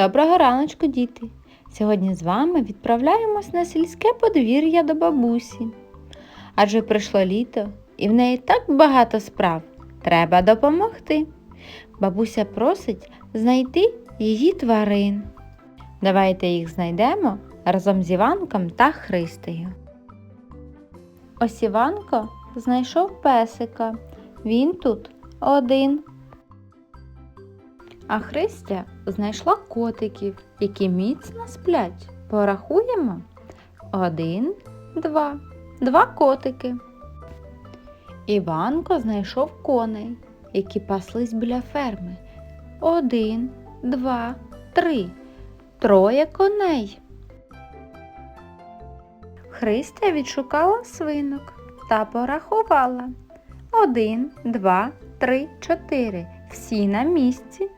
Доброго раночку, діти! Сьогодні з вами відправляємось на сільське подвір'я до бабусі. Адже прийшло літо, і в неї так багато справ. Треба допомогти. Бабуся просить знайти її тварин. Давайте їх знайдемо разом з Іванком та Христею. Ось Іванко знайшов песика. Він тут один. А Христя знайшла котиків, які міцно сплять. Порахуємо. Один, два. Два котики. Іванко знайшов коней, які паслись біля ферми. Один, два, три. Троє коней. Христя відшукала свинок та порахувала. Один, два, три, чотири. Всі на місці.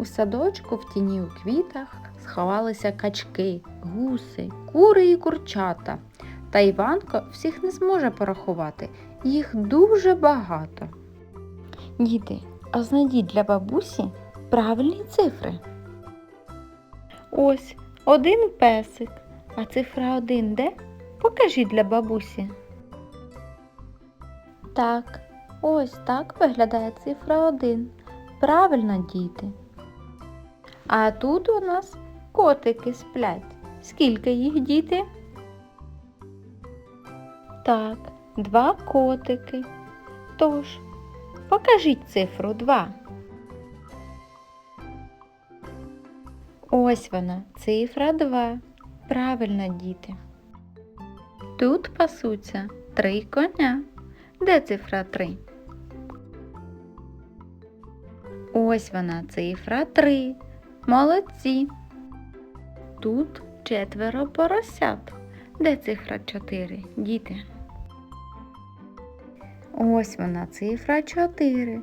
У садочку в тіні у квітах сховалися качки, гуси, кури і курчата. Та Іванко всіх не зможе порахувати. Їх дуже багато. Діти, а знайдіть для бабусі правильні цифри. Ось один песик, а цифра один де? Покажіть для бабусі. Так, ось так виглядає цифра один. Правильно, діти. А тут у нас котики сплять. Скільки їх діти? Так, два котики. Тож, покажіть цифру 2. Ось вона, цифра 2. Правильно, діти. Тут пасуться три коня. Де цифра 3? Ось вона, цифра 3. Молодці. Тут четверо поросят. Де цифра 4, діти? Ось вона, цифра 4.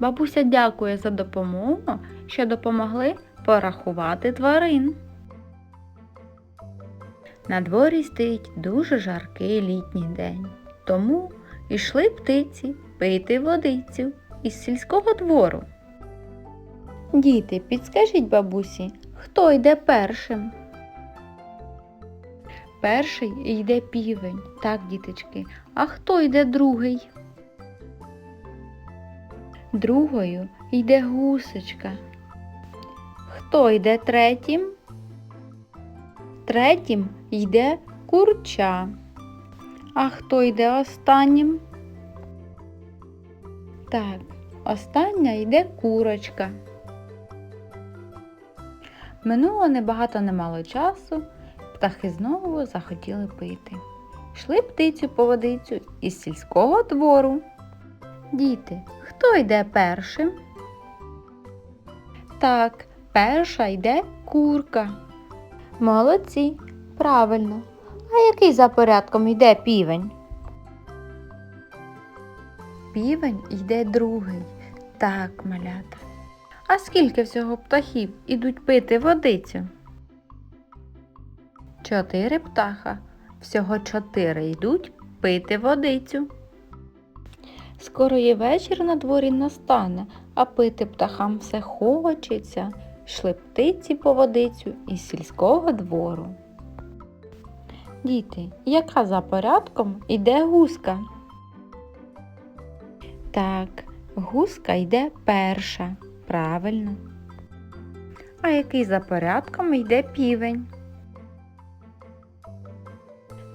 Бабуся дякує за допомогу, що допомогли порахувати тварин. На дворі стоїть дуже жаркий літній день. Тому йшли птиці пити водицю із сільського двору. Діти, підскажіть бабусі, хто йде першим? Перший йде півень, так, діточки. А хто йде другий? Другою йде гусочка. Хто йде третім? Третім йде курча. А хто йде останнім? Так, остання йде курочка. Минуло небагато немало часу, птахи знову захотіли пити. Йшли птицю по водицю із сільського двору. Діти, хто йде першим? Так, перша йде курка. Молодці, правильно. А який за порядком йде півень? Півень йде другий. Так, малята. А скільки всього птахів ідуть пити водицю? Чотири птаха. Всього чотири йдуть пити водицю. Скоро і вечір на дворі настане, а пити птахам все хочеться. Йшли птиці по водицю із сільського двору. Діти, яка за порядком іде гуска? Так, гуска йде перша. Правильно. А який за порядком йде півень?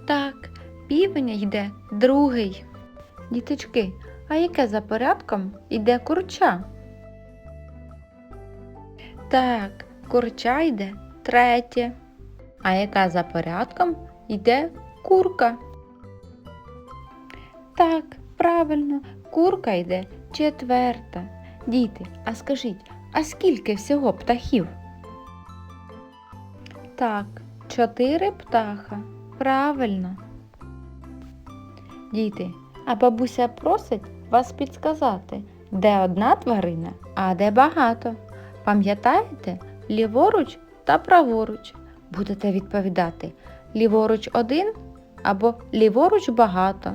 Так, півень йде другий. Діточки, а яке за порядком йде курча? Так, курча йде третє. А яка за порядком йде курка? Так, правильно, курка йде четверта. Діти, а скажіть, а скільки всього птахів? Так, чотири птаха. Правильно. Діти, а бабуся просить вас підсказати, де одна тварина, а де багато. Пам'ятаєте, ліворуч та праворуч. Будете відповідати ліворуч один або ліворуч багато.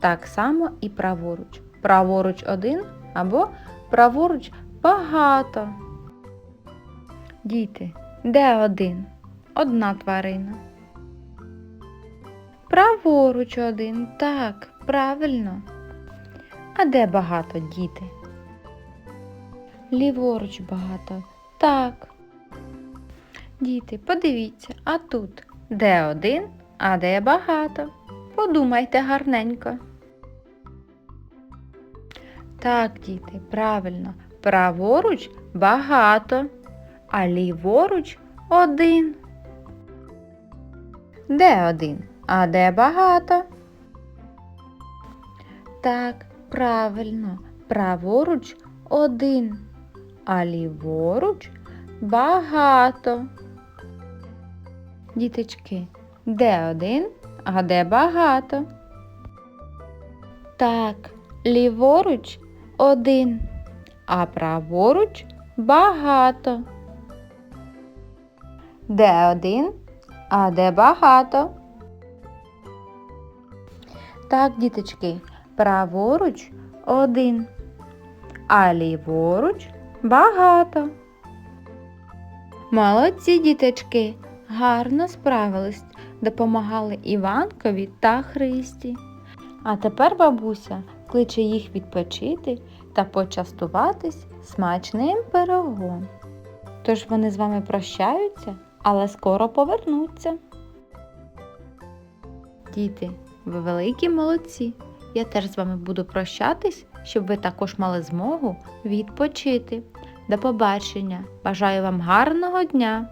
Так само і праворуч. Праворуч один або праворуч багато. Діти, де один? Одна тварина. Праворуч один. Так, правильно. А де багато діти? Ліворуч багато. Так. Діти, подивіться, а тут де один, а де багато. Подумайте гарненько. Так, діти, правильно. Праворуч багато, а ліворуч один. Де один, а де багато? Так, правильно. Праворуч один, а ліворуч багато. Діточки, де один, а де багато? Так, ліворуч один, а праворуч багато. Де один, а де багато? Так, діточки, праворуч один, а ліворуч багато. Молодці, діточки, гарно справились, допомагали Іванкові та Христі. А тепер бабуся кличе їх відпочити та почастуватись смачним пирогом. Тож вони з вами прощаються, але скоро повернуться. Діти, ви великі молодці. Я теж з вами буду прощатись, щоб ви також мали змогу відпочити. До побачення! Бажаю вам гарного дня!